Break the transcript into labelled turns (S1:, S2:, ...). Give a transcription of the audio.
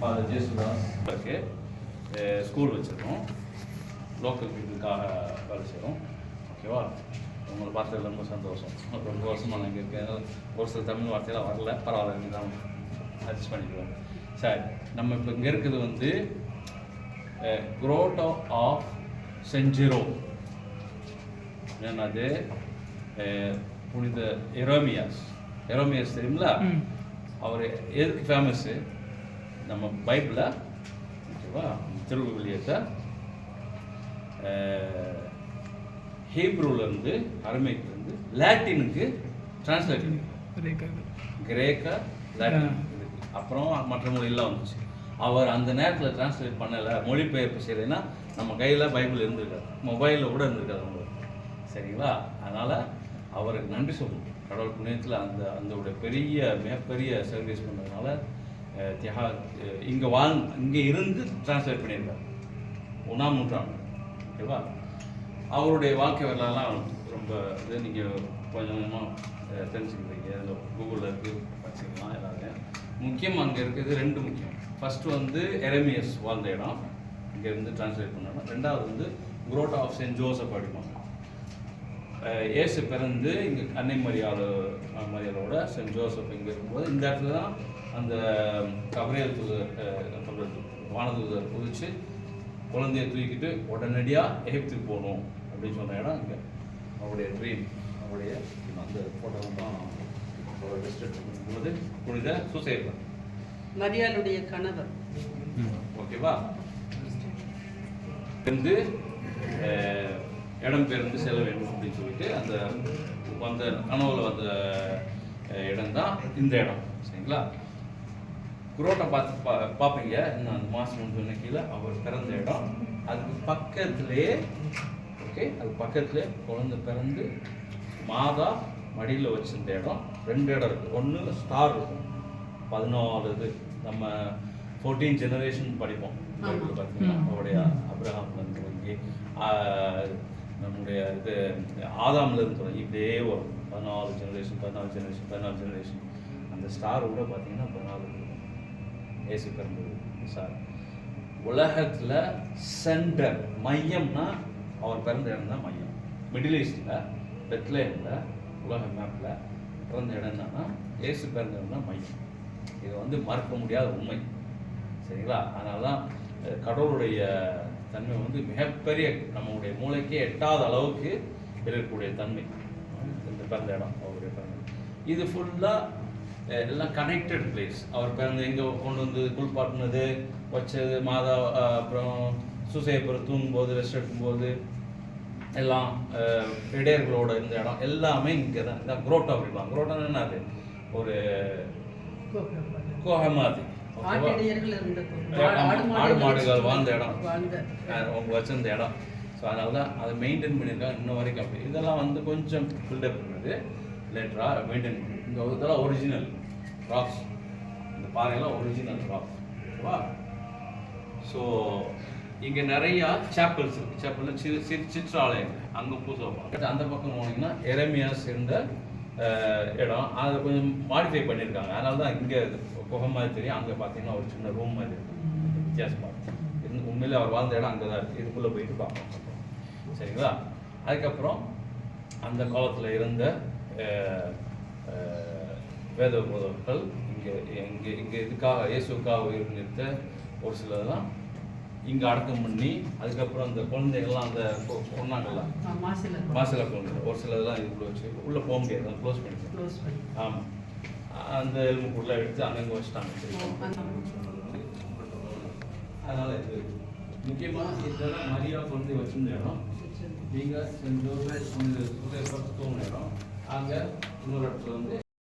S1: Father Yesudas இருக்கு school வச்சுருக்கோம். Local பீப்புளுக்காக வேலை செய்கிறோம் ஓகேவா உங்களை பார்த்தது ரொம்ப சந்தோஷம். ரொம்ப வருஷமாக நான் இங்கே இருக்கேன். ஒரு சில தமிழ் வார்த்தையெல்லாம் வரல. பரவாயில்ல நீ தான் அட்ஜஸ்ட் பண்ணிக்குவோம் சரி நம்ம இப்போ இங்கே இருக்கிறது வந்து குரோட்டோ ஆஃப் செஞ்சிரோ என்னது? அஹ், புனித எரோமியாஸ். எரோமியாஸ் தெரியுங்களா அவர் எதுக்கு ஃபேமஸ்ஸு நம்ம பைபிளில் ஓகேவா திருவிழியத்தை ஹீப்ரூலேருந்து அரமேக்கிலேருந்து லாட்டினுக்கு டிரான்ஸ்லேட் கிரேக்க லாட்டின். அப்புறம் மற்ற மொழியெல்லாம் வந்துச்சு. அவர் அந்த நேரத்தில் டிரான்ஸ்லேட் பண்ணலை மொழிபெயர்ப்பு செய்யலைன்னா நம்ம கையில் பைபிள் இருந்திருக்காது. மொபைலில் கூட இருந்திருக்காது உங்களுக்கு. சரிங்களா? அதனால் அவருக்கு நன்றி சொல்லணும். கடவுள் புண்ணியத்தில் அந்த அந்த பெரிய மிகப்பெரிய சர்வீஸ் பண்ணதுனால அஹ், தியா இங்கே வாழ் இங்கே இருந்து டிரான்ஸ்ஃபர் பண்ணியிருந்தார். ஒன்றாம் நூற்றாண்டு. ஓகேவா? அவருடைய வாழ்க்கை வரலாறுலாம் ரொம்ப இது நீங்கள் கொஞ்சம் கொஞ்சமாக தெரிஞ்சுக்கிறீங்க இதில் கூகுளில் இருக்குது படிச்சுக்கலாம் எல்லாத்தையும் முக்கியம் அங்கே இருக்கிறது ரெண்டு முக்கியம். ஃபஸ்ட்டு வந்து எரமியஸ் வாழ்ந்த இடம். இங்கேருந்து டிரான்ஸ்லேட் பண்ணணும். ரெண்டாவது வந்து குரோட்டா ஆஃப் சென்ட் ஜோசப் அடிப்பாங்க. இயேசு பிறந்து இங்கே அன்னை மரியாதை மரியாதையோட சென்ட் ஜோசப் இங்கே இருக்கும்போது இந்த இடத்துல தான் அந்த கபரியல் தூதர் வானதூதர் குதிச்சு குழந்தைய தூக்கிட்டு உடனடியாக எகிப்துக்கு போகணும் அப்படின்னு சொன்ன இடம் இங்கே. அவருடைய ட்ரீம் அவருடைய அந்த ஃபோட்டோ தான் பண்ணும்போது புனித சுசேபர்
S2: மரியாளுடைய கணவர்.
S1: ஓகேவா? இருந்து இடம் பெயர்ந்து செல்ல வேண்டும் அப்படின்னு சொல்லிட்டு அந்த வந்த கனவுல வந்த இடம் தான் இந்த இடம். சரிங்களா? குரோட்டை பார்த்து பா பார்ப்பீங்க. இன்னும் அந்த மாதம் சொன்ன கீழே அவர் பிறந்த இடம். அதுக்கு பக்கத்துலேயே ஓகே அது பக்கத்துலேயே குழந்தை பிறந்து மாதா மடியில் வச்சிருந்த இடம். ரெண்டு இடம் இருக்குது ஒன்று ஸ்டார் இருக்கும். பதினாலு இது. நம்ம ஃபோர்டீன் ஜெனரேஷன் படிப்போம். பார்த்தீங்கன்னா அவருடைய தொடங்கி ஆஹ், நம்முடைய இது ஆதாம்லருந்து தொடங்கி இப்படியே வரும் பதினாலு ஜெனரேஷன் பதினாலு ஜெனரேஷன் பதினாலு ஜெனரேஷன் அந்த ஸ்டார் கூட பார்த்தீங்கன்னா பதினாலு ஏசு பிறந்தது சார். உலகத்தில் சென்டர் மையம்னா அவர் பிறந்த இடம் தான் மையம் மிடில் ஈஸ்டில் பெத்லேமில் உலக மேப்பில் பிறந்த இடம் என்னன்னா ஏசு பிறந்த இடம் தான் மையம். இது வந்து மறக்க முடியாத உண்மை. சரிங்களா? அதனால தான் கடவுளுடைய தன்மை வந்து மிகப்பெரிய நம்மளுடைய மூளைக்கே எட்டாத அளவுக்கு இருக்கக்கூடிய தன்மை. இந்த பிறந்த இடம் அவருடைய பிறந்த. இது ஃபுல்லாக எல்லாம் கனெக்டட் பிளேஸ் அவர் பிறந்து எங்கே கொண்டு வந்து குளிப்பாட்டினது வச்சது மாதா அப்புறம் சுசேபுரம் தூங்கும்போது ரெஸ்ட் எடுக்கும்போது எல்லாம் இடையர்களோட இருந்த இடம் எல்லாமே இங்கே தான் இதான் குரோட்டா அப்படிப்பாங்க குரோட்டா என்னது? ஒரு கோகை ஆடு மாடுகள் வாழ்ந்த இடம். அவங்க வச்சிருந்த இடம். ஸோ அதனால தான் அதை மெயின்டைன் பண்ணியிருக்காங்க இன்ன வரைக்கும் அப்படி. இதெல்லாம் வந்து கொஞ்சம் பில்டப் பண்ணுறது லேட்டராக மெயின்டைன் பண்ணி இந்த இதெல்லாம் ஒரிஜினல் ராக்ஸ் இந்த பாறையெல்லாம் ஒரிஜினல் ராக்ஸ் ஓகேவா? ஸோ இங்கே நிறையா சாப்பல்ஸ் இருக்கு. சாப்பல்ல சி சி சிற்றாலயங்கள். அங்கே பூசை வைப்பாங்க அந்த பக்கம் போனீங்கன்னா எரமியாஸ் இருந்த இடம். அதை கொஞ்சம் மாடிஃபை பண்ணியிருக்காங்க. அதனால தான் இங்கே குகை மாதிரி தெரியும். அங்கே பார்த்தீங்கன்னா ஒரு சின்ன ரூம் மாதிரி இருக்கும் வித்தியாசமாக இருக்கும் உண்மையிலே அவர் வாழ்ந்த இடம் அங்கே தான் இருக்குது இதுக்குள்ளே போயிட்டு பார்ப்போம். சரிங்களா? அதுக்கப்புறம் அந்த காலத்தில் இருந்த வேத போதவர்கள் இங்கே இங்கே இங்கே இதுக்காக இயேசுக்காக உயிர் நிறுத்த ஒரு சிலதெல்லாம் இங்கே அடக்கம் பண்ணி அதுக்கப்புறம் அந்த குழந்தைகள்லாம் அந்த கொ- கொன்னாங்கல்ல
S2: மாசில
S1: குழந்தை. ஒரு சிலதெல்லாம் இதுக்குள்ள வச்சு உள்ளே போக முடியாது. க்ளோஸ்
S2: பண்ணி
S1: ஆமாம் அந்த எலும்புக்குள்ளே எடுத்து அங்கங்கே வச்சுட்டாங்க. அதனால இது. முக்கியமாக இதெல்லாம் மரியா குழந்தை வச்சிருந்த இடம். நீங்கள் சென்ட் ஜோசப் தூங்கின இடம். அங்கே இன்னொரு இடத்துல வந்து